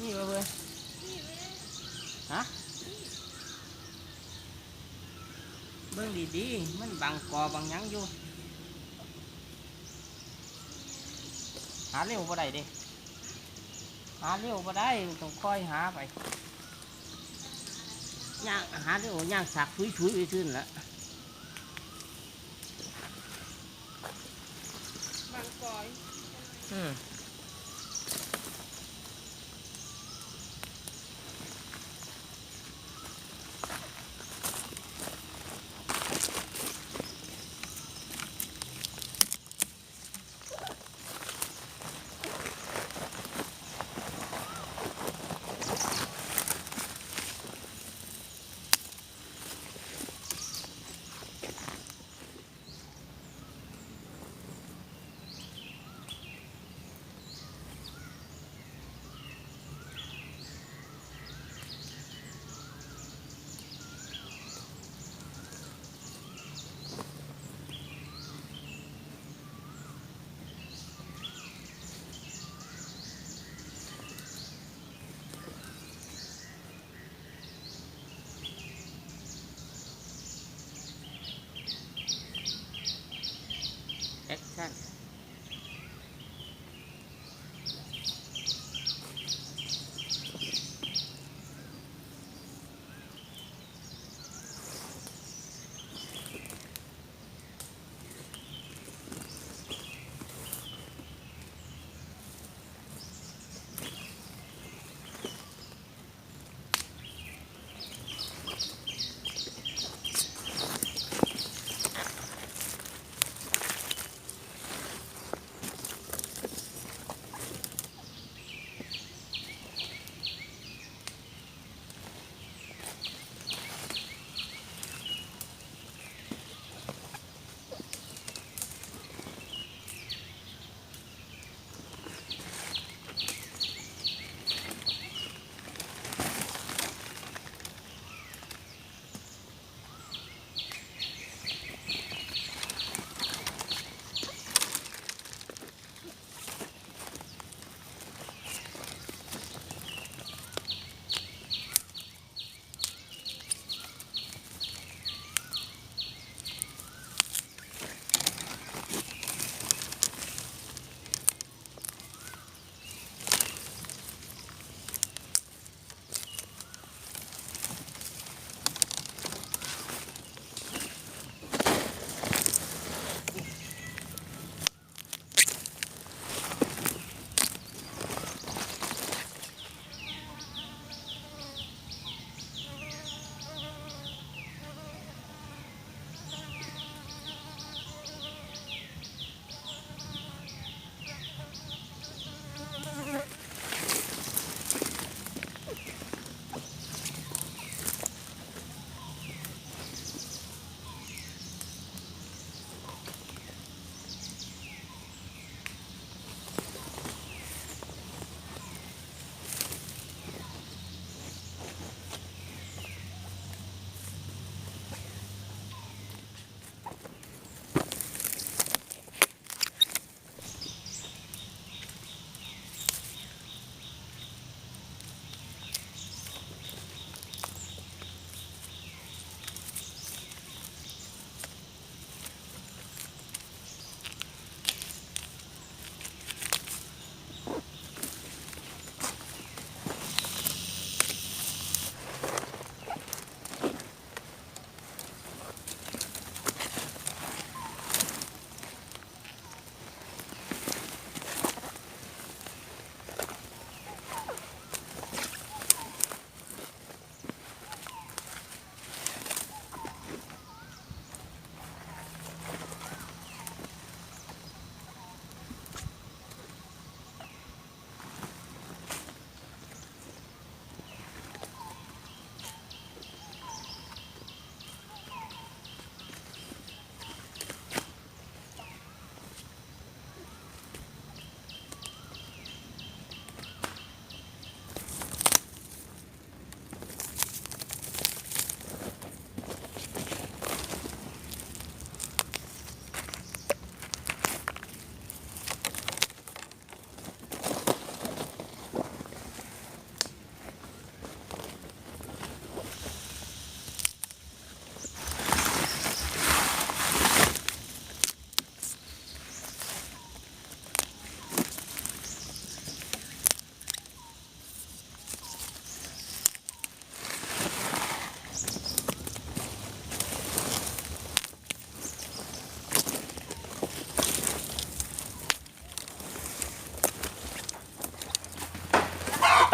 นี่บ่เว้ยฮะเบิ่งดีๆมันบังกอบังหยังอยู่หาเร็วบ่ได้เด้หาเร็วบ่ได้ต้องคอยหาไปย่างหาเร็วย่างสักชุยๆไปขึ้นละบางกอยอืม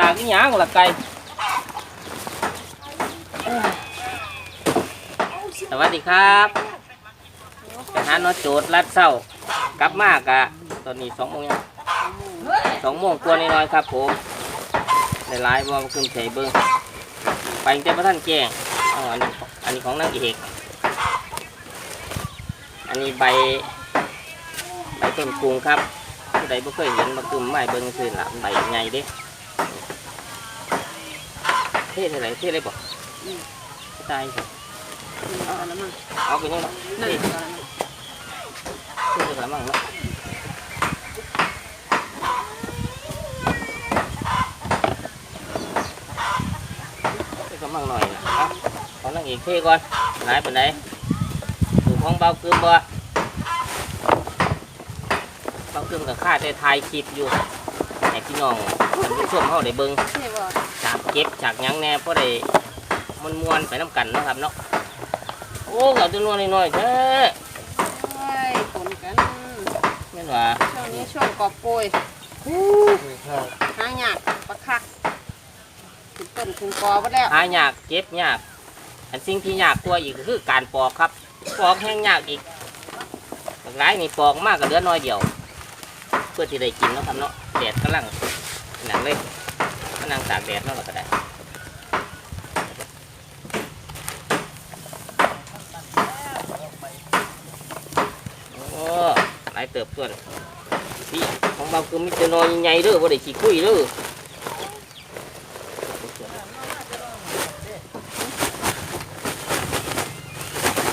ากอีหยังล่ะไก่สวัสดีครับไปหาน้อโจทย์รัดเศร้ากลับมากอะตอนนี้สองโมงยังสองโมงกว่าน้อยครับผมในไลฟ์ว่าขึ้นเฉยเบิ้งไปตั้งแต่พระท่านแจ้งอ๋ออันนี้อันนี้ของนางเอกอันนี้ใบใบต้นกรุงครับผู้ใดบ่เคยเห็นมากึมไม้เบิ้งคือละใบใหญ่เด้ เท่เท่าไหรเท่เลยบอกตายสิเอาละมั้งเอาไปยังไงนั่นเท่เอาละมั้งเท่กระมังเนาะเท่กระมังหน่อยนะเอาของนางเอกเท่ก่อนหลายเป็นไดถูกของเบากึมบ่เบากึมกับข้าได้ถ่ายคลิปอยู่ ให้พี่น้องท่านผู้ชมเขาได้เบิ่งเท่บ่ฉากเก็บฉากหยังแหน่เพราะได้มันมวนๆไปน้ำกันเนาะครับเนาะโอ้เอาตัวนวลน้อยๆเด้อโอ้ยฝนกัน แม่นว่าช่วงนี้ช่วงกอบโกยหายากปะคักขึ้นต้นขึ้นกอไปแล้วหายากเก็บยาก อันสิ่งที่ยากกว่าอีกก็คือการปอกครับ ปอกแห้งยากอีกบางรายนี่ปอกมากกับเหลือน้อยเดียว เพื่อที่ได้กินเนาะครับเนาะแดดกำลังหนังเลยมานั่งตากแดดเนาะเราก็ได้โอ้หลายเติบส่วนพี่ของเราคือมีแต่น้อยใหญ่ๆเด้อบ่ได้ขี้คุยเด้อ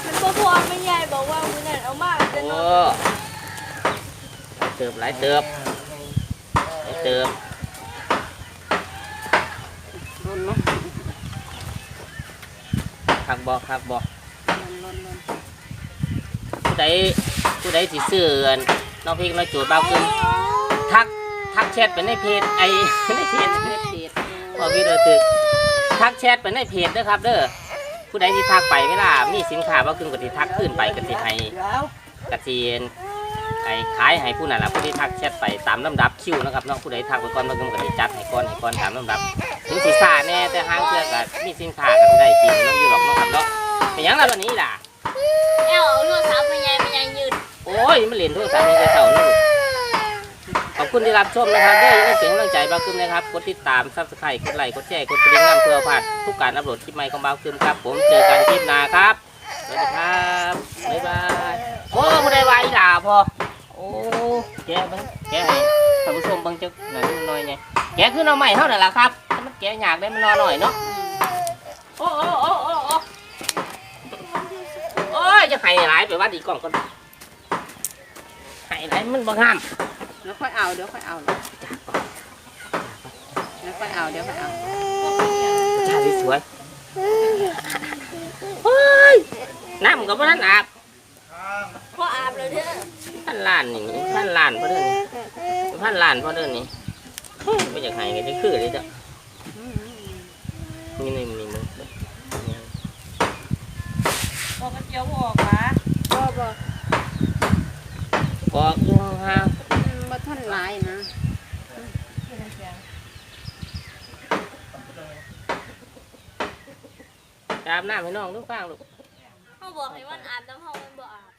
มันก็พอไม่ใหญ่บอกว่ามือนั่นเอามากจะนโอ้อน เติบหลายเติบหลายเติบรุนเนาะคักบอกคักบอกรุนรุนผู้ใดผู้ใดสิซื้ออนน้องพริกน้องจูดบ้าวขึ้นทักทักแชทไปในเพจไอในเพจเล็บเด็ดพอพี่เราตึกทักแชทไปในเพจเด้อครับเด้อผู้ใดที่ทักไปเวลามีสินค้าบ้าวขึ้นก็สิทักขึ้นไปก็สิให้กระเทียน ไอ้ขายให้ผู้นั้นละผู้ที่ทักแชทไปตามลำดับคิวนะครับเนาะผู้ใดทักไปก่อนบ้าวขึ้นก็สิจัดให้ก่อนให้ก่อนตามลำดับถึงสีซ่าแน่แต่ห้างเชื่อก็มีสินค้าก็สิได้กินน้องอยู่หรอกเนาะครับเนาะเป็นหยังล่ะวันนี้ล่ะแอลเอาโทรศัพท์ไม่ใหญ่ไม่ใหญ่ยืดโอ้ยมันเล่นโทรศัพท์ในกระเป๋านี่ขอบคุณที่รับชมนะครับเด้อยังเป็นกำลังใจบ้าขึ้นนะครับกดติดตามซับสไครต์กดไลค์กดแชร์กดกระดิ่งน้ำเพื่อพลาดทุกการอัปโหลดคลิปใหม่ของบ้าขึ้นครับ ผมเจอกันคลิปหน้าครับสวัสดีครับบ๊ายบาย โอ้ไม่ได้วายด่าพอโอ้แกะเบังแกะให้ท่านผู้ชมเบังจักหน่อยนิดหน่อยไงแกะคือหน่อใหม่เท่านั้นแหละครับถ้ามันแกะยากได้มันนอนหน่อยเนาะโอ้โอ้โอ้โอ้โอ้โอ้ยจะให้หลายไปวัดอีกกล่องก่อนให้หลายมันบ่งามเดี๋ยวค่อยเอาเดี๋ยวค่อยเอาเดี๋ยวค่อยเอาเดี๋ยวค่อยเอาชาติสวยๆเฮ้ยน้ำกับพ่ท่านอาบพออาบ เลยเด้อพันล้านนี่พันล้านพ่อเดินนี่พันล้านพ่อเดินนี่ไม่อยากให้กันจะคือเลยจ้ะนี่นี่นี่มึงบอกมันเจียวออกมาบ่บ่บอกอยู่งอืมบ่ท่านหลายนะอาบน้ำให้น้องลูกฟังลูกเขาบอกให้มันอาบน้ำห้องมันบ่อาบ